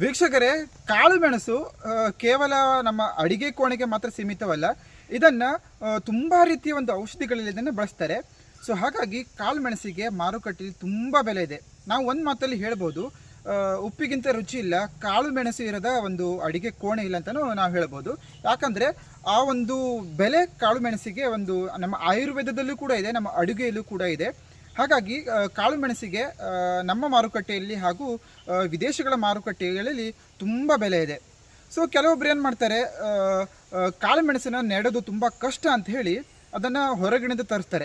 ವೀಕ್ಷಕರೇ, ಕಾಳು ಮೆಣಸು ಕೇವಲ ನಮ್ಮ ಅಡಿಗೆ ಕೋಣೆಗೆ ಮಾತ್ರ ಸೀಮಿತವಲ್ಲ, ಇದನ್ನು ತುಂಬ ರೀತಿಯ ಒಂದು ಔಷಧಿಗಳಲ್ಲಿ ಇದನ್ನು ಬಳಸ್ತಾರೆ. ಸೊ ಹಾಗಾಗಿ ಕಾಳು ಮೆಣಸಿಗೆ ಮಾರುಕಟ್ಟೆಯಲ್ಲಿ ತುಂಬ ಬೆಲೆ ಇದೆ. ನಾವು ಒಂದು ಮಾತಲ್ಲಿ ಹೇಳ್ಬೋದು ಉಪ್ಪಿಗಿಂತ ರುಚಿ ಇಲ್ಲ, ಕಾಳು ಮೆಣಸು ಇರದ ಒಂದು ಅಡಿಗೆ ಕೋಣೆ ಇಲ್ಲ ಅಂತಲೂ ನಾವು ಹೇಳ್ಬೋದು. ಯಾಕಂದರೆ, ಆ ಒಂದು ಬೆಲೆ ಕಾಳು ಮೆಣಸಿಗೆ ಒಂದು ನಮ್ಮ ಆಯುರ್ವೇದದಲ್ಲೂ ಕೂಡ ಇದೆ, ನಮ್ಮ ಅಡುಗೆಯಲ್ಲೂ ಕೂಡ ಇದೆ. ಹಾಗಾಗಿ ಕಾಳುಮೆಣಸಿಗೆ ಕಾಳು ಮೆಣಸಿಗೆ ನಮ್ಮ ಮಾರುಕಟ್ಟೆಯಲ್ಲಿ ಹಾಗೂ ವಿದೇಶಗಳ ಮಾರುಕಟ್ಟೆಗಳಲ್ಲಿ ತುಂಬ ಬೆಲೆ ಇದೆ. ಸೊ ಕೆಲವೊಬ್ಬರು ಏನು ಮಾಡ್ತಾರೆ ಆ, ಆ, ಕಾಳು ಮೆಣಸನ್ನ ನೆಡೋದು ತುಂಬ ಕಷ್ಟ ಅಂತ ಹೇಳಿ ಅದನ್ನು ಹೊರಗಿನಿಂದ ತರಿಸ್ತಾರೆ.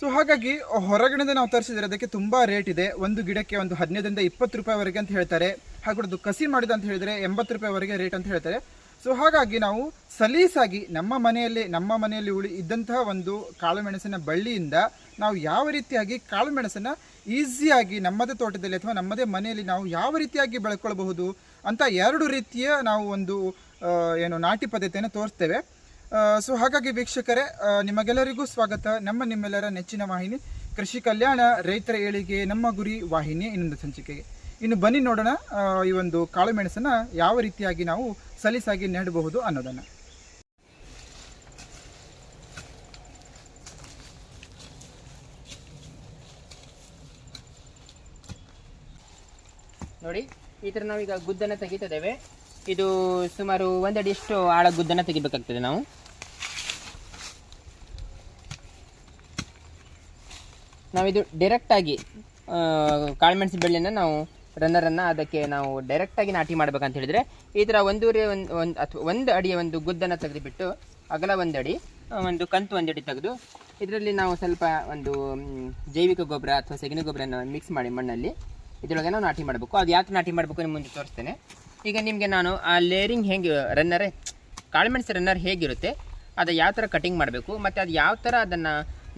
ಸೊ ಹಾಗಾಗಿ ಹೊರಗಡೆಯಿಂದ ನಾವು ತರಿಸಿದರೆ ಅದಕ್ಕೆ ತುಂಬ ರೇಟ್ ಇದೆ. ಒಂದು ಗಿಡಕ್ಕೆ ಒಂದು ಹದಿನೈದರಿಂದ ಇಪ್ಪತ್ತು ರೂಪಾಯಿವರೆಗೆ ಅಂತ ಹೇಳ್ತಾರೆ. ಹಾಗೂ ಅದು ಕಸಿ ಮಾಡಿದ ಅಂತ ಹೇಳಿದರೆ ಎಂಬತ್ತು ರೂಪಾಯಿವರೆಗೆ ರೇಟ್ ಅಂತ ಹೇಳ್ತಾರೆ. ಸೊ ಹಾಗಾಗಿ ನಾವು ಸಲೀಸಾಗಿ ನಮ್ಮ ಮನೆಯಲ್ಲಿ ನಮ್ಮ ಮನೆಯಲ್ಲಿ ಉಳಿ ಇದ್ದಂತಹ ಒಂದು ಕಾಳುಮೆಣಸಿನ ಬಳ್ಳಿಯಿಂದ ನಾವು ಯಾವ ರೀತಿಯಾಗಿ ಕಾಳು ಮೆಣಸನ್ನು ಈಸಿಯಾಗಿ ನಮ್ಮದೇ ತೋಟದಲ್ಲಿ ಅಥವಾ ನಮ್ಮದೇ ಮನೆಯಲ್ಲಿ ನಾವು ಯಾವ ರೀತಿಯಾಗಿ ಬೆಳ್ಕೊಳ್ಬಹುದು ಅಂತ ಎರಡು ರೀತಿಯ ನಾವು ಒಂದು ಏನು ನಾಟಿ ಪದ್ಧತಿಯನ್ನು ತೋರಿಸ್ತೇವೆ. ಸೊ ಹಾಗಾಗಿ ವೀಕ್ಷಕರೇ ನಿಮಗೆಲ್ಲರಿಗೂ ಸ್ವಾಗತ. ನಮ್ಮ ನಿಮ್ಮೆಲ್ಲರ ನೆಚ್ಚಿನ ವಾಹಿನಿ ಕೃಷಿ ಕಲ್ಯಾಣ ರೈತರ ಏಳಿಗೆ ನಮ್ಮ ಗುರಿ ವಾಹಿನಿ ಇನ್ನೊಂದು ಸಂಚಿಕೆಗೆ ಇನ್ನು ಬನ್ನಿ ನೋಡೋಣ ಈ ಒಂದು ಕಾಳು ಮೆಣಸನ್ನು ಯಾವ ರೀತಿಯಾಗಿ ನಾವು ಸಲೀಸಾಗಿ ನೆಡಬಹುದು ಅನ್ನೋದನ್ನು. ನೋಡಿ, ಈ ಥರ ನಾವೀಗ ಗುದ್ದನ್ನು ತೆಗಿತಿದ್ದೇವೆ. ಇದು ಸುಮಾರು ಒಂದಡಿಯಷ್ಟು ಆಳ ಗುದ್ದನ್ನು ತೆಗಿಬೇಕಾಗ್ತದೆ ನಾವು. ನಾವಿದು ಡೈರೆಕ್ಟಾಗಿ ಕಾಳುಮೆಣಸು ಬೆಳ್ಳಿನ ನಾವು ರನ್ನರನ್ನು ಅದಕ್ಕೆ ನಾವು ಡೈರೆಕ್ಟಾಗಿ ನಾಟಿ ಮಾಡ್ಬೇಕಂತ ಹೇಳಿದರೆ, ಈ ಥರ ಒಂದೂವರೆ ಒಂದು ಒಂದು, ಅಥವಾ ಒಂದು ಅಡಿಯ ಒಂದು ಗುದ್ದನ್ನು ತೆಗೆದುಬಿಟ್ಟು ಅಗಲ ಒಂದು ಅಡಿ ಒಂದು ಕಂತು ಒಂದಡಿ ತೆಗೆದು, ಇದರಲ್ಲಿ ನಾವು ಸ್ವಲ್ಪ ಒಂದು ಜೈವಿಕ ಗೊಬ್ಬರ ಅಥವಾ ಸೆಗಣಿ ಗೊಬ್ಬರನ ಮಿಕ್ಸ್ ಮಾಡಿ ಮಣ್ಣಲ್ಲಿ. ಇದರೊಳಗೆ ನಾವು ನಾಟಿ ಮಾಡಬೇಕು. ಅದು ಯಾಕೆ ನಾಟಿ ಮಾಡಬೇಕು ನಿಮ್ಮ ಮುಂದೆ ತೋರಿಸ್ತೇನೆ. ಈಗ ನಿಮಗೆ ನಾನು ಆ ಲೇರಿಂಗ್ ಹೆಂಗೆ ರನ್ನರೇ ಕಾಳುಮೆಣಸು ರನ್ನರ್ ಹೇಗಿರುತ್ತೆ, ಅದು ಯಾವ ಥರ ಕಟಿಂಗ್ ಮಾಡಬೇಕು, ಮತ್ತು ಅದು ಯಾವ ಥರ ಅದನ್ನು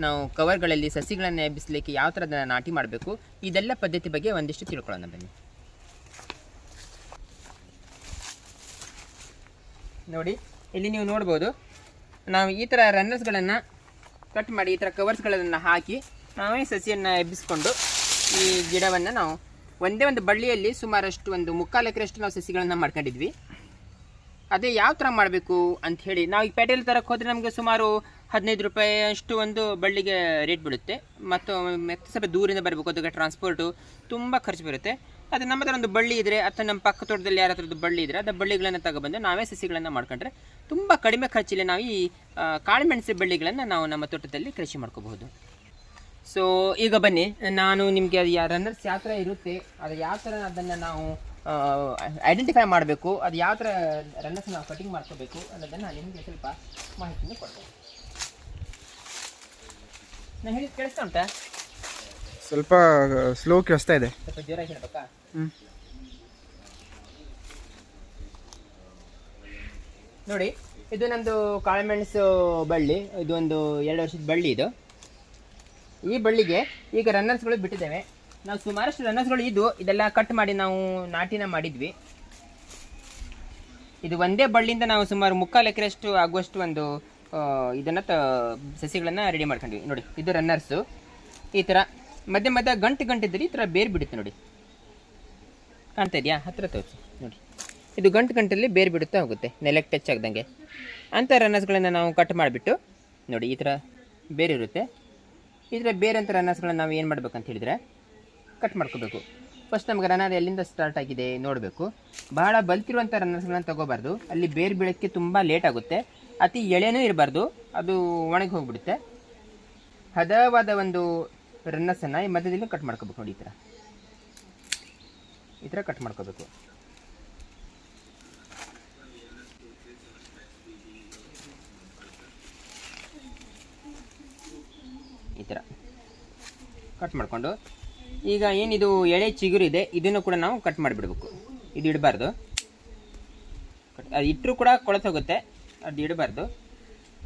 ನಾವು ಕವರ್ಗಳಲ್ಲಿ ಸಸಿಗಳನ್ನು ಎಬ್ಬಿಸಲಿಕ್ಕೆ ಯಾವ ಥರ ಅದನ್ನು ನಾಟಿ ಮಾಡಬೇಕು, ಇದೆಲ್ಲ ಪದ್ಧತಿ ಬಗ್ಗೆ ಒಂದಿಷ್ಟು ತಿಳ್ಕೊಳ್ಳೋಣ ಬನ್ನಿ. ನೋಡಿ, ಇಲ್ಲಿ ನೀವು ನೋಡ್ಬೋದು, ನಾವು ಈ ಥರ ರನ್ನರ್ಸ್ಗಳನ್ನು ಕಟ್ ಮಾಡಿ, ಈ ಥರ ಕವರ್ಸ್ಗಳನ್ನು ಹಾಕಿ, ನಾವೇ ಸಸಿಯನ್ನು ಎಬ್ಬಿಸ್ಕೊಂಡು ಈ ಗಿಡವನ್ನು ನಾವು ಒಂದೇ ಒಂದು ಬಳ್ಳಿಯಲ್ಲಿ ಸುಮಾರಷ್ಟು ಒಂದು ಮುಕ್ಕಾಲು ಎಕರೆಷ್ಟು ನಾವು ಸಸಿಗಳನ್ನು ಮಾಡ್ಕೊಂಡಿದ್ವಿ. ಅದೇ ಯಾವ ಥರ ಮಾಡಬೇಕು ಅಂತ ಹೇಳಿ ನಾವು ಈ ಪೇಟೆಯಲ್ಲಿ ತರಕ್ಕೆ ಹೋದರೆ ನಮಗೆ ಸುಮಾರು ಹದಿನೈದು ರೂಪಾಯಿ ಅಷ್ಟು ಒಂದು ಬಳ್ಳಿಗೆ ರೇಟ್ ಬೀಳುತ್ತೆ. ಮತ್ತು ಮತ್ತೆ ಸ್ವಲ್ಪ ದೂರಿಂದ ಬರಬೇಕು, ಅದಕ್ಕೆ ಟ್ರಾನ್ಸ್ಪೋರ್ಟು ತುಂಬ ಖರ್ಚು ಬರುತ್ತೆ ಅದು ನಮ್ಮ ಹತ್ರ ಒಂದು ಬಳ್ಳಿ ಇದ್ದರೆ ಅಥವಾ ನಮ್ಮ ಪಕ್ಕ ತೋಟದಲ್ಲಿ ಯಾರ ಹತ್ರದ್ದು ಬಳ್ಳಿ ಇದ್ದರೆ ಅದು ಬಳ್ಳಿಗಳನ್ನು ತಗೊಬಂದು ನಾವೇ ಸಸಿಗಳನ್ನು ಮಾಡ್ಕೊಂಡ್ರೆ ತುಂಬ ಕಡಿಮೆ ಖರ್ಚಲ್ಲಿ ನಾವು ಈ ಕಾಳುಮೆಣಸು ಬಳ್ಳಿಗಳನ್ನು ನಾವು ನಮ್ಮ ತೋಟದಲ್ಲಿ ಕೃಷಿ ಮಾಡ್ಕೋಬಹುದು. ಸೊ ಈಗ ಬನ್ನಿ. ನಾನು ನಿಮಗೆ ಅದು ರನ್ನರ್ಸ್ ಯಾವ ಥರ ಇರುತ್ತೆ ಅದು ಯಾವ ಥರ ಅದನ್ನು ನಾವು ಐಡೆಂಟಿಫೈ ಮಾಡಬೇಕು ಅದು ಯಾವ ಥರ ರನ್ನರ್ಸ್ ನಾವು ಕಟಿಂಗ್ ಮಾಡ್ಕೋಬೇಕು ಅನ್ನೋದನ್ನು ನಿಮಗೆ ಸ್ವಲ್ಪ ಮಾಹಿತಿಯನ್ನು ಕೊಡ್ತೇನೆ. ನಾನು ಹೇಳಿದ ಕೇಳಿಸ್ತಾ ಉಂಟಾ? ಸ್ವಲ್ಪ ಸ್ಲೋ ಕೇಳಿಸ್ತಾ ಇದೆ. ಸ್ವಲ್ಪ ಜೋರಾಗಿ ಹೇಳ್ಬೇಕಾ? ಹ್ಞೂ ನೋಡಿ ಇದು ನಮ್ಮದು ಕಾಳುಮೆಣಸು ಬಳ್ಳಿ ಇದು ಒಂದು ಎರಡು ವರ್ಷದ ಬಳ್ಳಿ ಇದು. ಈ ಬಳ್ಳಿಗೆ ಈಗ ರನ್ನರ್ಸ್ಗಳು ಬಿಟ್ಟಿದ್ದೇವೆ. ನಾವು ಸುಮಾರಷ್ಟು ರನ್ನರ್ಸ್ಗಳು ಇದ್ದು ಇದೆಲ್ಲ ಕಟ್ ಮಾಡಿ ನಾವು ನಾಟಿನ ಮಾಡಿದ್ವಿ. ಇದು ಒಂದೇ ಬಳ್ಳಿಯಿಂದ ನಾವು ಸುಮಾರು ಮುಕ್ಕಾಲು ಎಕರೆಷ್ಟು ಆಗುವಷ್ಟು ಒಂದು ಇದನ್ನು ತ, ಸಸಿಗಳನ್ನು ರೆಡಿ ಮಾಡ್ಕೊಂಡ್ವಿ. ನೋಡಿ, ಇದು ರನ್ನರ್ಸು ಈ ಥರ ಮಧ್ಯೆ ಮಧ್ಯೆ ಗಂಟು ಗಂಟಿದ್ದರೆ ಈ ಥರ ಬೇರು ಬಿಡುತ್ತೆ ನೋಡಿ. ಕಾಣ್ತಾ ಇದೆಯಾ? ಹತ್ತಿರ ತೋರಿಸಿ. ನೋಡಿ. ಇದು ಗಂಟು ಗಂಟಲ್ಲಿ ಬೇರು ಬಿಡುತ್ತಾ ಹೋಗುತ್ತೆ. ನೆಲಕ್ಕೆ ಟಚ್ ಆಗ್ದಂಗೆ. ಅಂಥ ರನ್ನರ್ಸ್ಗಳನ್ನು ನಾವು ಕಟ್ ಮಾಡಿಬಿಟ್ಟು ನೋಡಿ, ಈ ಥರ ಬೇರೆ ಇರುತ್ತೆ. ಥರ ಬೇರೆ ಅಂತ ರನ್ನರ್ಸ್ಗಳನ್ನ ನಾವು ಏನು ಮಾಡ್ಬೇಕಂತ ಹೇಳಿದರೆ ಕಟ್ ಮಾಡ್ಕೋಬೇಕು. ಫಸ್ಟ್ ನಮ್ಗೆ ರನ್ನರ್ ಎಲ್ಲಿಂದ ಸ್ಟಾರ್ಟ್ ಆಗಿದೆ ನೋಡಬೇಕು. ಬಹಳ ಬಲ್ತಿರುವಂಥ ರನ್ನರ್ಸ್ಗಳನ್ನ ತಗೋಬಾರ್ದು. ಅಲ್ಲಿ ಬೇರೆ ಬೀಳೋಕ್ಕೆ ತುಂಬ ಲೇಟ್ ಆಗುತ್ತೆ. ಅತಿ ಎಳೆನೂ ಇರಬಾರ್ದು. ಅದು ಒಣಗಿ ಹೋಗ್ಬಿಡುತ್ತೆ. ಹದವಾದ ಒಂದು ರನ್ನರ್ಸನ್ನು ಈ ಮಧ್ಯದಲ್ಲಿ ಕಟ್ ಮಾಡ್ಕೋಬೇಕು ನೋಡಿ ಈ ಥರ ಈ ಥರ ಕಟ್ ಮಾಡ್ಕೋಬೇಕು ಈ ಥರ ಕಟ್ ಮಾಡಿಕೊಂಡು, ಈಗ ಏನಿದು ಎಳೆ ಚಿಗುರು ಇದೆ, ಇದನ್ನು ಕೂಡ ನಾವು ಕಟ್ ಮಾಡಿಬಿಡ್ಬೇಕು. ಇದು ಇಡಬಾರ್ದು. ಅದು ಇಟ್ಟರು ಕೂಡ ಕೊಳತೋಗುತ್ತೆ ಅದು ಇಡಬಾರ್ದು.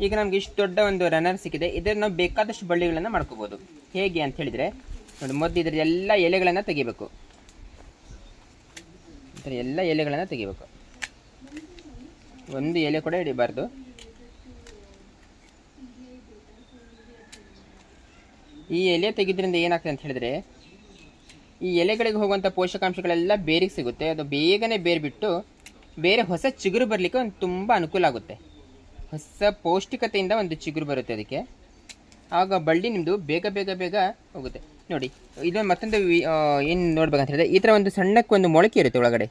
ಈಗ ನಮ್ಗೆ ಇಷ್ಟು ದೊಡ್ಡ ಒಂದು ರನ್ನರ್ ಸಿಕ್ಕಿದೆ, ಇದನ್ನು ನಾವು ಬೇಕಾದಷ್ಟು ಬಳ್ಳಿಗಳನ್ನು ಮಾಡ್ಕೋಬೋದು. ಹೇಗೆ ಅಂತ ಹೇಳಿದರೆ, ನೋಡಿ, ಮೊದಲು ಇದ್ರ ಎಲ್ಲ ಎಲೆಗಳನ್ನು ತೆಗಿಬೇಕು. ಥರ ಎಲ್ಲ ಎಲೆಗಳನ್ನು ತೆಗಿಬೇಕು. ಒಂದು ಎಲೆ ಕೂಡ ಹಿಡಿಬಾರ್ದು ಈ ಎಲೆ ತೆಗೆದ್ರಿಂದ ಏನಾಗ್ತದೆ ಅಂತ ಹೇಳಿದ್ರೆ, ಈ ಎಲೆಗಳಿಗೆ ಹೋಗುವಂಥ ಪೋಷಕಾಂಶಗಳೆಲ್ಲ ಬೇರಿಗೆ ಸಿಗುತ್ತೆ. ಅದು ಬೇಗನೆ ಬೇರೆ ಬಿಟ್ಟು ಬೇರೆ ಹೊಸ ಚಿಗುರು ಬರಲಿಕ್ಕೆ ಒಂದು ತುಂಬ ಅನುಕೂಲ ಆಗುತ್ತೆ. ಹೊಸ ಪೌಷ್ಟಿಕತೆಯಿಂದ ಒಂದು ಚಿಗುರು ಬರುತ್ತೆ ಅದಕ್ಕೆ. ಆಗ ಬಳ್ಳಿ ನಿಮ್ಮದು ಬೇಗ ಬೇಗ ಬೇಗ ಹೋಗುತ್ತೆ. ನೋಡಿ, ಇದು ಮತ್ತೊಂದು ಏನು ನೋಡ್ಬೇಕಂತ ಹೇಳಿದ್ರೆ, ಈ ಥರ ಒಂದು ಸಣ್ಣಕ್ಕೆ ಒಂದು ಮೊಳಕೆ ಇರುತ್ತೆ ಒಳಗಡೆ.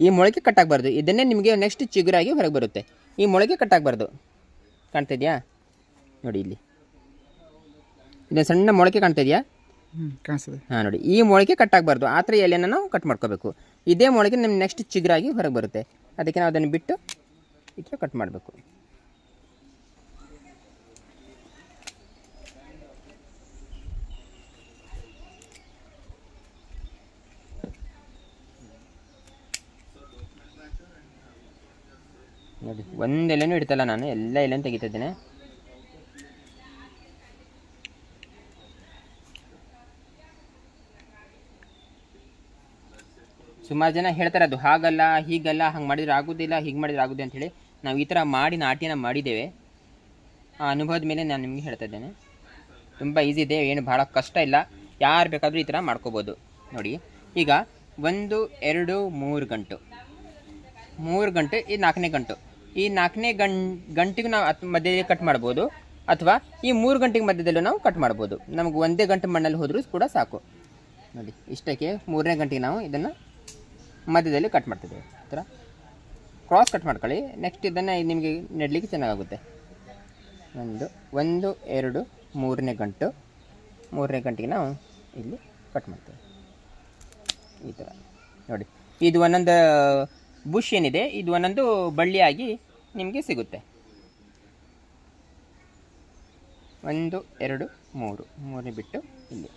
ಈ ಮೊಳಕೆ ಕಟ್ಟಾಗಬಾರ್ದು. ಇದನ್ನೇ ನಿಮಗೆ ನೆಕ್ಸ್ಟ್ ಚಿಗುರಾಗಿ ಹೊರಗೆ ಬರುತ್ತೆ. ಈ ಮೊಳಕೆ ಕಟ್ಟಾಗಬಾರ್ದು. ಕಾಣ್ತಾ ಇದೆಯಾ? ನೋಡಿ ಇಲ್ಲಿ. ಇದು ಸಣ್ಣ ಮೊಳಕೆ ಕಾಣ್ತಾ ಇದೆಯಾ? ಹ್ಞೂ ಕಾಣಿಸ್ತದೆ. ಹಾಂ ನೋಡಿ. ಈ ಮೊಳಕೆ ಕಟ್ ಆಗಬಾರ್ದು ಆ ಥರ ಎಲೆನ ನಾವು ಕಟ್ ಮಾಡ್ಕೋಬೇಕು. ಇದೇ ಮೊಳಕೆ ನಿಮ್ಗೆ ನೆಕ್ಸ್ಟ್ ಚಿಗುರಾಗಿ ಹೊರಗೆ ಬರುತ್ತೆ. ಅದಕ್ಕೆ ನಾವು ಅದನ್ನು ಬಿಟ್ಟು ಈ ಥರ ಕಟ್ ಮಾಡಬೇಕು. ನೋಡಿ ಒಂದು ಎಲೆನೂ ಇಡ್ತಲ್ಲ ನಾನು. ಎಲ್ಲ ಎಲೆನೂ ತೆಗಿತಾ ಇದ್ದೇನೆ. ಸುಮಾರು ಜನ ಹೇಳ್ತಾರೆ ಅದು ಹಾಗಲ್ಲ, ಹೀಗಲ್ಲ, ಹಂಗೆ ಮಾಡಿದ್ರೆ ಆಗೋದಿಲ್ಲ, ಹೀಗೆ ಮಾಡಿದ್ರೆ ಆಗೋದಿಲ್ಲ ಅಂಥೇಳಿ ನಾವು ಈ ಥರ ಮಾಡಿ ನಾಟಿಯನ್ನು ಮಾಡಿದ್ದೇವೆ. ಆ ಅನುಭವದ ಮೇಲೆ ನಾನು ನಿಮಗೆ ಹೇಳ್ತಾ ಇದ್ದೇನೆ. ತುಂಬ ಈಸಿ ಇದೆ, ಏನು ಭಾಳ ಕಷ್ಟ ಇಲ್ಲ. ಯಾರು ಬೇಕಾದರೂ ಈ ಥರ ಮಾಡ್ಕೋಬೋದು. ನೋಡಿ, ಈಗ ಒಂದು, ಎರಡು, ಮೂರು ಗಂಟು. ಮೂರು ಗಂಟೆ, ಈ ನಾಲ್ಕನೇ ಗಂಟು. ಈ ನಾಲ್ಕನೇ ಗಂ, ಗಂಟೆಗೂ ನಾವು ಮಧ್ಯದಲ್ಲಿ ಕಟ್ ಮಾಡ್ಬೋದು, ಅಥವಾ ಈ ಮೂರು ಗಂಟೆಗೆ ಮಧ್ಯದಲ್ಲೂ ನಾವು ಕಟ್ ಮಾಡ್ಬೋದು. ನಮಗೆ ಒಂದೇ ಗಂಟೆ ಮಣ್ಣಲ್ಲಿ ಹೋದರೂ ಕೂಡ ಸಾಕು. ನೋಡಿ, ಇಷ್ಟಕ್ಕೆ ಮೂರನೇ ಗಂಟೆಗೆ ನಾವು ಇದನ್ನು ಮಧ್ಯದಲ್ಲಿ ಕಟ್ ಮಾಡ್ತಿದ್ದೇವೆ ಈ ಥರ ಕ್ರಾಸ್ ಕಟ್ ಮಾಡ್ಕೊಳ್ಳಿ. ನೆಕ್ಸ್ಟ್ ಇದನ್ನು ನಿಮಗೆ ನೆಡಲಿಕ್ಕೆ ಚೆನ್ನಾಗುತ್ತೆ ಒಂದು ಒಂದು, ಎರಡು, ಮೂರನೇ ಗಂಟು. ಮೂರನೇ ಗಂಟೆಗೆ ನಾವು ಇಲ್ಲಿ ಕಟ್ ಮಾಡ್ತೇವೆ. ಈ ಥರ ನೋಡಿ, ಇದು ಒಂದೊಂದು ಬುಷ್ ಏನಿದೆ, ಇದು ಒಂದೊಂದು ಬಳ್ಳಿಯಾಗಿ ನಿಮಗೆ ಸಿಗುತ್ತೆ. ಒಂದು, ಎರಡು, ಮೂರು. ಮೂರನೇ ಬಿಟ್ಟು ಇಲ್ಲಿ.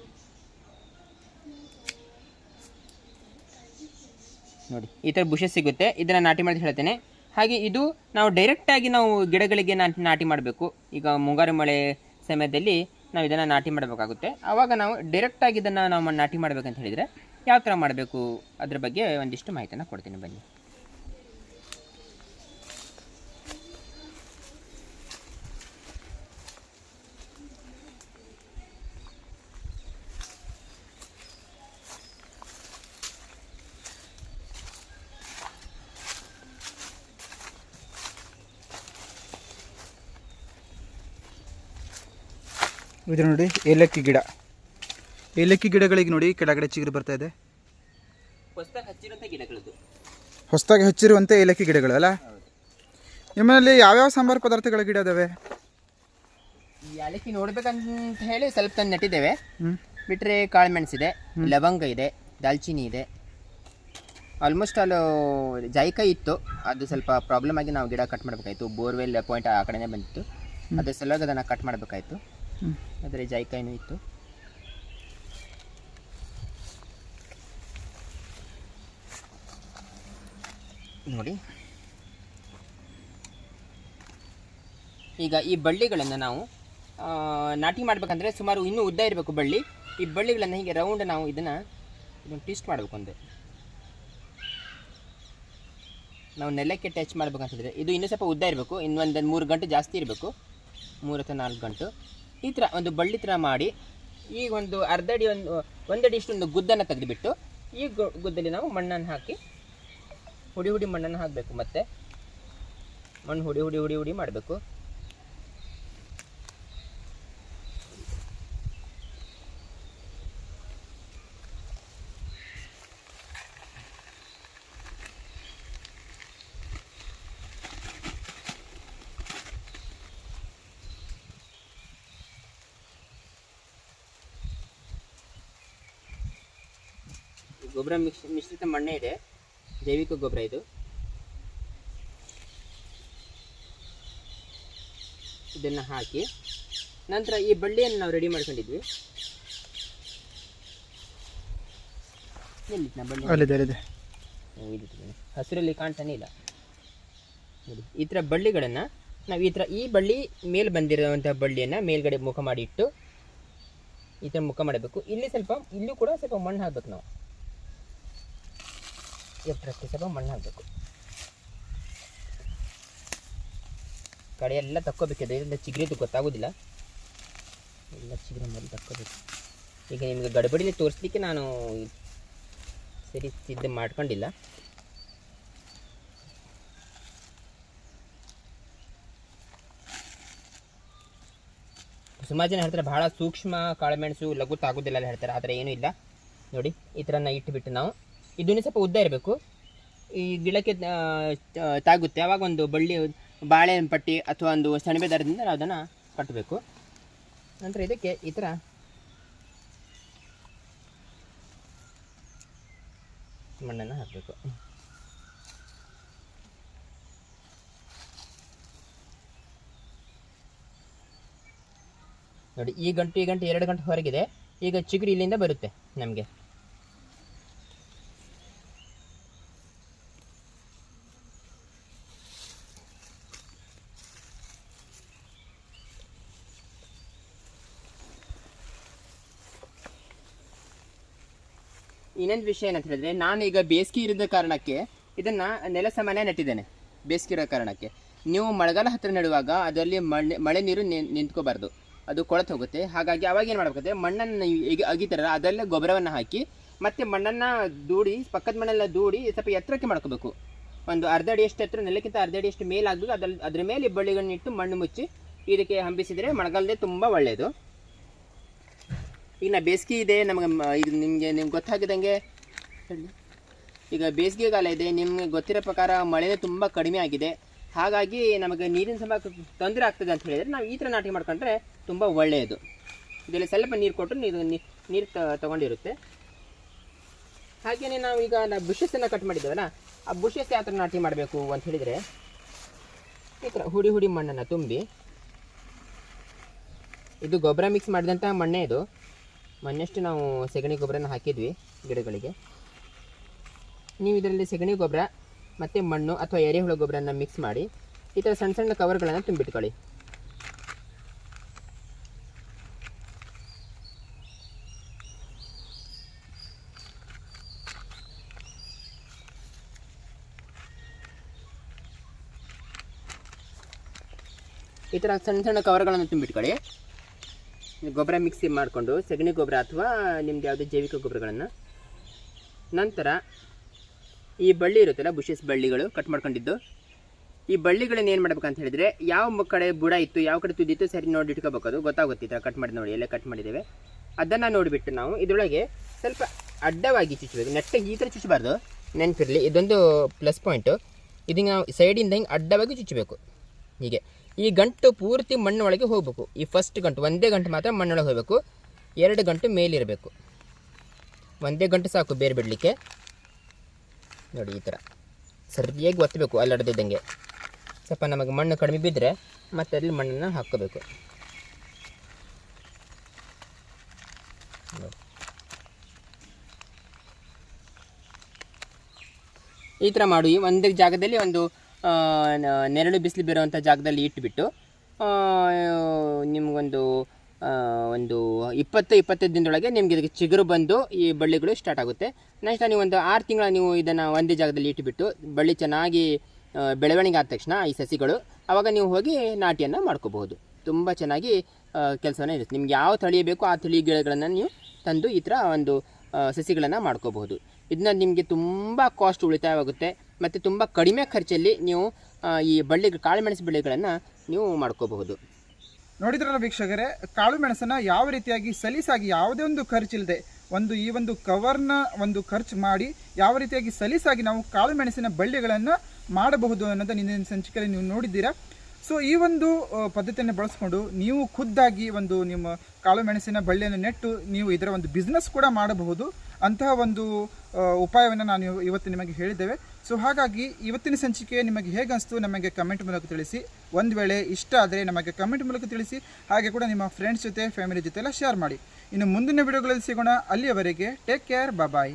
ನೋಡಿ, ಈ ಥರ ಬುಷಸ್ ಸಿಗುತ್ತೆ. ಇದನ್ನು ನಾಟಿ ಮಾಡಿ ಹೇಳ್ತೇನೆ. ಹಾಗೆ ಇದು ನಾವು ಡೈರೆಕ್ಟಾಗಿ ನಾವು ಗಿಡಗಳಿಗೆ ನಾಟಿ ನಾಟಿ ಮಾಡಬೇಕು. ಈಗ ಮುಂಗಾರು ಮಳೆ ಸಮಯದಲ್ಲಿ ನಾವು ಇದನ್ನು ನಾಟಿ ಮಾಡಬೇಕಾಗುತ್ತೆ. ಆವಾಗ ನಾವು ಡೈರೆಕ್ಟಾಗಿ ಇದನ್ನು ನಾವು ನಾಟಿ ಮಾಡಬೇಕಂತ ಹೇಳಿದರೆ, ಯಾವ ಥರ ಮಾಡಬೇಕು ಅದ್ರ ಬಗ್ಗೆ ಒಂದಿಷ್ಟು ಮಾಹಿತಿಯನ್ನು ಕೊಡ್ತೀನಿ ಬನ್ನಿ. ಇದು ನೋಡಿ ಏಲಕ್ಕಿ ಗಿಡ. ಏಲಕ್ಕಿ ಗಿಡಗಳಿಗೆ ನೋಡಿ ಕೆಳಗಡೆ ಚಿಗುರು ಬರ್ತಾ ಇದೆ. ಹೊಸದಾಗಿ ಹಚ್ಚಿರುವಂಥ ಏಲಕ್ಕಿ ಗಿಡಗಳು ಅಲ್ಲ? ನಿಮ್ಮಲ್ಲಿ ಯಾವ್ಯಾವ ಸಾಂಬಾರು ಪದಾರ್ಥಗಳ ಗಿಡ ಇದಾವೆ ಈ ಏಲಕ್ಕಿ ನೋಡ್ಬೇಕಂತ ಹೇಳಿ ಸ್ವಲ್ಪ ತಂದು ನೆಟ್ಟಿದ್ದೇವೆ. ಬಿಟ್ರೆ ಬಿಟ್ಟರೆ ಕಾಳುಮೆಣಸಿದೆ ಲವಂಗ ಇದೆ ದಾಲ್ಚಿನ್ನಿ ಇದೆ. ಆಲ್ಮೋಸ್ಟ್ ಅಲ್ಲಿ ಜಾಯಿಕಾಯಿ ಇತ್ತು. ಅದು ಸ್ವಲ್ಪ ಪ್ರಾಬ್ಲಮ್ ಆಗಿ ನಾವು ಗಿಡ ಕಟ್ ಮಾಡಬೇಕಾಯಿತು. ಬೋರ್ವೆಲ್ ಪಾಯಿಂಟ್ ಆ ಕಡೆನೇ ಬಂದಿತ್ತು. ಅದ್ರ ಸಲುವಾಗಿ ಅದನ್ನು ಕಟ್ ಮಾಡಬೇಕಾಯ್ತು. ಆದರೆ ಜಾಯಿಕಾಯಿನೂ ಇತ್ತು. ನೋಡಿ. ಈಗ ಈ ಬಳ್ಳಿಗಳನ್ನು ನಾವು ನಾಟಿ ಮಾಡಬೇಕಂದ್ರೆ ಸುಮಾರು ಇನ್ನೂ ಉದ್ದ ಇರಬೇಕು ಬಳ್ಳಿ. ಈ ಬಳ್ಳಿಗಳನ್ನು ಹೀಗೆ ರೌಂಡ್ ನಾವು ಇದನ್ನು ಇದನ್ನು ಟ್ವಿಸ್ಟ್ ಮಾಡಬೇಕು ಒಂದು. ನಾವು ನೆಲಕ್ಕೆ ಟಚ್ ಮಾಡಬೇಕಂತಂದರೆ ಇದು ಇನ್ನೂ ಸ್ವಲ್ಪ ಉದ್ದ ಇರಬೇಕು ಇನ್ನೊಂದು ಮೂರು ಗಂಟೆ ಜಾಸ್ತಿ ಇರಬೇಕು. ಮೂರು ಅಥವಾ ನಾಲ್ಕು ಗಂಟು. ಈ ಥರ ಒಂದು ಬಳ್ಳಿ ಥರ ಮಾಡಿ ಈಗ ಒಂದು ಅರ್ಧ ಅಡಿ ಒಂದು, ಒಂದಡಿ ಇಷ್ಟೊಂದು ಗುದ್ದನ್ನು ತೆಗೆದುಬಿಟ್ಟು ಈ ಗುದ್ದಲ್ಲಿ ನಾವು ಮಣ್ಣನ್ನು ಹಾಕಿ ಹುಡಿ ಹುಡಿ ಮಣ್ಣನ್ನು ಹಾಕಬೇಕು ಮತ್ತೆ. ಮಣ್ಣು ಹುಡಿ ಹುಡಿ ಹುಡಿ ಹುಡಿ ಮಾಡಬೇಕು. ಗೊಬ್ಬರ ಮಿಶ್ರಿತ ಮಣ್ಣೆ ಇದೆ. ಜೈವಿಕ ಗೊಬ್ಬರ ಇದು. ಇದನ್ನು ಹಾಕಿ ನಂತರ ಈ ಬಳ್ಳಿಯನ್ನು ನಾವು ರೆಡಿ ಮಾಡ್ಕೊಂಡಿದ್ವಿ. ಹಸಿರಲ್ಲಿ ಕಾಣ್ತಾನೆ ಇಲ್ಲ. ಈ ಥರ ಬಳ್ಳಿಗಳನ್ನು ನಾವು ಈ ಥರ ಈ ಬಳ್ಳಿ ಮೇಲೆ ಬಂದಿರುವಂಥ ಬಳ್ಳಿಯನ್ನು ಮೇಲ್ಗಡೆ ಮುಖ ಮಾಡಿಟ್ಟು ಈ ಥರ ಮುಖ ಮಾಡಬೇಕು. ಇಲ್ಲಿ ಸ್ವಲ್ಪ ಇಲ್ಲೂ ಕೂಡ ಸ್ವಲ್ಪ ಮಣ್ಣು ಹಾಕ್ಬೇಕು ನಾವು. ಎಷ್ಟರಷ್ಟು ಸಲ ಮಣ್ಣು ಹಾಕಬೇಕು. ಕಡೆಯೆಲ್ಲ ಎಲ್ಲ ತಕ್ಕೋಬೇಕಿದೆ. ಇದರಿಂದ ಚಿಗ್ರಿದು ಗೊತ್ತಾಗೋದಿಲ್ಲ. ಎಲ್ಲ ಚಿಗ್ರಿ ಮೊದಲು ತಕ್ಕೋಬೇಕು. ಈಗ ನಿಮಗೆ ಗಡಬಡಿಲಿ ತೋರಿಸ್ಲಿಕ್ಕೆ ನಾನು ಸರಿ ಸಿದ್ಧ ಮಾಡ್ಕೊಂಡಿಲ್ಲ. ಸುಮಾರು ಜನ ಹೇಳ್ತಾರೆ, ಬಹಳ ಸೂಕ್ಷ್ಮ ಕಾಳುಮೆಣಸು ಲಘು ತಾಗೋದಿಲ್ಲ ಹೇಳ್ತಾರೆ. ಆದರೆ ಏನೂ ಇಲ್ಲ. ನೋಡಿ, ಈ ಥರನ ಇಟ್ಬಿಟ್ಟು ನಾವು ಇದನ್ನು ಸ್ವಲ್ಪ ಉದ್ದ ಇರಬೇಕು. ಈ ಗಿಡಕ್ಕೆ ತಾಗುತ್ತೆ. ಆವಾಗ ಒಂದು ಬಳ್ಳಿ ಬಾಳೆ ಪಟ್ಟಿ ಅಥವಾ ಒಂದು ಸೆಣಬೆ ದರದಿಂದ ನಾವು ಅದನ್ನು ಕಟ್ಟಬೇಕು ನಂತರ ಇದಕ್ಕೆ ಈ ಥರ ಮಣ್ಣನ್ನು ಹಾಕಬೇಕು. ನೋಡಿ, ಈ ಗಂಟು, ಈ ಗಂಟೆ ಎರಡು ಗಂಟೆ ಹೊರಗಿದೆ. ಈಗ ಚಿಗುರಿ ಇಲ್ಲಿಂದ ಬರುತ್ತೆ ನಮಗೆ. ಇನ್ನೊಂದು ವಿಷಯ ಏನಂತ ಹೇಳಿದ್ರೆ ನಾನು ಈಗ ಬೇಸಿಗೆ ಇರದ ಕಾರಣಕ್ಕೆ ಇದನ್ನ ನೆಲ ಸಮಾನ ನೆಟ್ಟಿದ್ದೇನೆ. ಬೇಸಿಗೆ ಇರೋ ಕಾರಣಕ್ಕೆ. ನೀವು ಮಳೆಗಾಲ ಹತ್ತಿರ ನೆಡುವಾಗ ಅದರಲ್ಲಿ ಮಳೆ ಮಳೆ ನೀರು ನಿಂತ್ಕೋಬಾರ್ದು. ಅದು ಕೊಳತು ಹೋಗುತ್ತೆ. ಹಾಗಾಗಿ ಅವಾಗ ಏನು ಮಾಡಬೇಕಾದ್ರೆ ಮಣ್ಣನ್ನು ಈಗ ಅಗಿತಾರಲ್ಲ, ಅದರಲ್ಲೇ ಗೊಬ್ಬರವನ್ನು ಹಾಕಿ ಮತ್ತೆ ಮಣ್ಣನ್ನು ದೂಡಿ, ಪಕ್ಕದ ಮಣ್ಣೆಲ್ಲ ದೂಡಿ ಸ್ವಲ್ಪ ಎತ್ತರಕ್ಕೆ ಮಾಡ್ಕೋಬೇಕು. ಒಂದು ಅರ್ಧ ಅಡಿ ಎಷ್ಟು ಎತ್ತರ, ನೆಲಕ್ಕಿಂತ ಅರ್ಧ ಅಡಿ ಅಷ್ಟು ಮೇಲಾಗಬೇಕು. ಅದ್ರಲ್ಲಿ, ಅದ್ರ ಮೇಲೆ ಬಳ್ಳಿಗಳನ್ನಿಟ್ಟು ಮಣ್ಣು ಮುಚ್ಚಿ ಇದಕ್ಕೆ ಹಂಬಿಸಿದರೆ ಮಳೆಗಾಲದೇ ತುಂಬ ಒಳ್ಳೆಯದು ಈಗ ನಾ ಬೇಸಿಗೆ ಇದೆ, ನಮಗೆ ಇದು ನಿಮಗೆ, ನಿಮ್ಗೆ ಗೊತ್ತಾಗಿದ್ದಂಗೆ ಹೇಳಿ. ಈಗ ಬೇಸಿಗೆಗಾಲ ಇದೆ, ನಿಮಗೆ ಗೊತ್ತಿರೋ ಪ್ರಕಾರ ಮಳೆನೇ ತುಂಬ ಕಡಿಮೆ ಆಗಿದೆ. ಹಾಗಾಗಿ ನಮಗೆ ನೀರಿನ ಸಮ, ತೊಂದರೆ ಆಗ್ತದೆ ಅಂತ ಹೇಳಿದರೆ ನಾವು ಈ ಥರ ನಾಟಿ ಮಾಡ್ಕೊಂಡ್ರೆ ತುಂಬ ಒಳ್ಳೆಯದು. ಇದರಲ್ಲಿ ಸ್ವಲ್ಪ ನೀರು ಕೊಟ್ಟರು ನೀರು ನೀರು ತಗೊಂಡಿರುತ್ತೆ. ಹಾಗೆಯೇ ನಾವು ಈಗ ನಾವು ಬುಷಸ್ಸನ್ನು ಕಟ್ ಮಾಡಿದ್ದೇವಲ್ಲ, ಆ ಬುಷಸ್ ಯಾವ ಥರ ನಾಟಿ ಮಾಡಬೇಕು ಅಂತ ಹೇಳಿದರೆ, ಈ ಥರ ಹುಡಿ ಹುಡಿ ಮಣ್ಣನ್ನು ತುಂಬಿ, ಇದು ಗೊಬ್ಬರ ಮಿಕ್ಸ್ ಮಾಡಿದಂಥ ಮಣ್ಣೇ ಇದು. ಮೊನ್ನೆಷ್ಟು ನಾವು ಸೆಗಣಿ ಗೊಬ್ಬರನ ಹಾಕಿದ್ವಿ ಗಿಡಗಳಿಗೆ. ನೀವು ಇದರಲ್ಲಿ ಸೆಗಣಿ ಗೊಬ್ಬರ ಮತ್ತು ಮಣ್ಣು ಅಥವಾ ಎರೆಹುಳ ಗೊಬ್ಬರನ ಮಿಕ್ಸ್ ಮಾಡಿ ಈ ಥರ ಸಣ್ಣ ಸಣ್ಣ ಕವರ್ಗಳನ್ನು ತುಂಬಿಟ್ಕೊಳ್ಳಿ. ಈ ಥರ ಸಣ್ಣ ಸಣ್ಣ ಕವರ್ಗಳನ್ನು ತುಂಬಿಟ್ಕೊಳ್ಳಿ. ಗೊಬ್ಬರ ಮಿಕ್ಸಿ ಮಾಡಿಕೊಂಡು ಸಗಣಿ ಗೊಬ್ಬರ ಅಥವಾ ನಿಮ್ದು ಯಾವುದೇ ಜೈವಿಕ ಗೊಬ್ಬರಗಳನ್ನು. ನಂತರ ಈ ಬಳ್ಳಿ ಇರುತ್ತಲ್ಲ ಬುಷಸ್ ಬಳ್ಳಿಗಳು ಕಟ್ ಮಾಡ್ಕೊಂಡಿದ್ದು. ಈ ಬಳ್ಳಿಗಳನ್ನ ಏನು ಮಾಡ್ಬೇಕಂತ ಹೇಳಿದ್ರೆ, ಯಾವ ಕಡೆ ಬುಡ ಇತ್ತು, ಯಾವ ಕಡೆ ತುದಿತ್ತು ಸರಿ ನೋಡಿ ಇಟ್ಕೋಬೇಕು ಅದು. ಗೊತ್ತಾಗುತ್ತೆ ಕಟ್ ಮಾಡಿ ನೋಡಿ, ಎಲ್ಲ ಕಟ್ ಮಾಡಿದ್ದೇವೆ. ಅದನ್ನು ನೋಡಿಬಿಟ್ಟು ನಾವು ಇದರೊಳಗೆ ಸ್ವಲ್ಪ ಅಡ್ಡವಾಗಿ ಚುಚ್ಚಬೇಕು. ನೆಟ್ಟಾಗಿ ಈ ಥರ ಚುಚ್ಚಬಾರ್ದು. ನೆನಪಿರಲಿ, ಇದೊಂದು ಪ್ಲಸ್ ಪಾಯಿಂಟು ಇದನ್ನು ನಾವು ಸೈಡಿಂದ ಹಿಂಗೆ ಅಡ್ಡವಾಗಿ ಚುಚ್ಚಬೇಕು. ಹೀಗೆ. ಈ ಗಂಟು ಪೂರ್ತಿ ಮಣ್ಣೊಳಗೆ ಹೋಗಬೇಕು. ಈ ಫಸ್ಟ್ ಗಂಟು, ಒಂದೇ ಗಂಟು ಮಾತ್ರ ಮಣ್ಣೊಳಗೆ ಹೋಗಬೇಕು. ಎರಡು ಗಂಟು ಮೇಲಿರಬೇಕು. ಒಂದೇ ಗಂಟು ಸಾಕು ಬೇರೆ ಬಿಡಲಿಕ್ಕೆ. ನೋಡಿ ಈ ಥರ. ಸರಿಯಾಗಿ ಒತ್ತಬೇಕು ಅಲ್ಲಡ್ದಿದ್ದಂಗೆ. ಸ್ವಲ್ಪ ನಮಗೆ ಮಣ್ಣು ಕಡಿಮೆ ಬಿದ್ದರೆ ಮತ್ತೆ ಅಲ್ಲಿ ಮಣ್ಣನ್ನು ಹಾಕೋಬೇಕು ಈ ಥರ ಮಾಡಿ. ಒಂದೇ ಜಾಗದಲ್ಲಿ ಒಂದು ನೆರಳು ಬಿಸಿಲು ಬೀರುವಂಥ ಜಾಗದಲ್ಲಿ ಇಟ್ಬಿಟ್ಟು ನಿಮಗೊಂದು ಒಂದು ಇಪ್ಪತ್ತು, ಇಪ್ಪತ್ತೈದು ದಿನದೊಳಗೆ ನಿಮ್ಗೆ ಇದಕ್ಕೆ ಚಿಗುರು ಬಂದು ಈ ಬಳ್ಳಿಗಳು ಸ್ಟಾರ್ಟ್ ಆಗುತ್ತೆ. ನೆಕ್ಸ್ಟ್ ನೀವು ಒಂದು ಆರು ತಿಂಗಳ ನೀವು ಇದನ್ನು ಒಂದೇ ಜಾಗದಲ್ಲಿ ಇಟ್ಬಿಟ್ಟು, ಬಳ್ಳಿ ಚೆನ್ನಾಗಿ ಬೆಳವಣಿಗೆ ಆದ ತಕ್ಷಣ ಈ ಸಸಿಗಳು ಆವಾಗ ನೀವು ಹೋಗಿ ನಾಟಿಯನ್ನು ಮಾಡ್ಕೋಬಹುದು. ತುಂಬ ಚೆನ್ನಾಗಿ ಕೆಲಸವನ್ನು ಇರುತ್ತೆ. ನಿಮ್ಗೆ ಯಾವ ತಳಿ ಬೇಕೋ ಆ ತಳಿ ಗಿಡಗಳನ್ನು ನೀವು ತಂದು ಈ ಥರ ಒಂದು ಸಸಿಗಳನ್ನು ಮಾಡ್ಕೋಬಹುದು. ಇದನ್ನ ನಿಮಗೆ ತುಂಬ ಕಾಸ್ಟ್ ಉಳಿತಾಯವಾಗುತ್ತೆ. ಮತ್ತು ತುಂಬ ಕಡಿಮೆ ಖರ್ಚಲ್ಲಿ ನೀವು ಈ ಬಳ್ಳಿ ಕಾಳುಮೆಣಸು ಬೆಳೆಗಳನ್ನು ನೀವು ಮಾಡ್ಕೋಬಹುದು. ನೋಡಿದ್ರಲ್ಲ ವೀಕ್ಷಕರೇ, ಕಾಳು ಮೆಣಸನ್ನ ಯಾವ ರೀತಿಯಾಗಿ ಸಲೀಸಾಗಿ ಯಾವುದೇ ಒಂದು ಖರ್ಚಿಲ್ಲದೆ ಒಂದು ಈ ಒಂದು ಕವರ್ನ ಒಂದು ಖರ್ಚು ಮಾಡಿ ಯಾವ ರೀತಿಯಾಗಿ ಸಲೀಸಾಗಿ ನಾವು ಕಾಳು ಮೆಣಸಿನ ಬಳ್ಳಿಗಳನ್ನು ಮಾಡಬಹುದು ಅನ್ನೋದು ನಿನ್ನಿನ ಸಂಚಿಕೆಯಲ್ಲಿ ನೀವು ನೋಡಿದ್ದೀರಾ? ಸೊ ಈ ಒಂದು ಪದ್ಧತಿಯನ್ನು ಬಳಸ್ಕೊಂಡು ನೀವು ಖುದ್ದಾಗಿ ಒಂದು ನಿಮ್ಮ ಕಾಳು ಮೆಣಸಿನ ಬಳ್ಳಿಯನ್ನು ನೆಟ್ಟು ನೀವು ಇದರ ಒಂದು ಬಿಸ್ನೆಸ್ ಕೂಡ ಮಾಡಬಹುದು. ಅಂತಹ ಒಂದು ಉಪಾಯವನ್ನು ನಾನು ಇವತ್ತು ನಿಮಗೆ ಹೇಳಿದ್ದೇವೆ. ಸೊ, ಹಾಗಾಗಿ ಇವತ್ತಿನ ಸಂಚಿಕೆ ನಿಮಗೆ ಹೇಗೆ ಅನಿಸ್ತು ನಮಗೆ ಕಮೆಂಟ್ ಮೂಲಕ ತಿಳಿಸಿ. ಒಂದು ವೇಳೆ ಇಷ್ಟ ಆದರೆ ನಮಗೆ ಕಮೆಂಟ್ ಮೂಲಕ ತಿಳಿಸಿ. ಹಾಗೆ ಕೂಡ ನಿಮ್ಮ ಫ್ರೆಂಡ್ಸ್ ಜೊತೆ, ಫ್ಯಾಮಿಲಿ ಜೊತೆ ಎಲ್ಲ ಶೇರ್ ಮಾಡಿ. ಇನ್ನು ಮುಂದಿನ ವಿಡಿಯೋಗಳಲ್ಲಿ ಸಿಗೋಣ. ಅಲ್ಲಿಯವರೆಗೆ ಟೇಕ್ ಕೇರ್ ಬಾಯ್.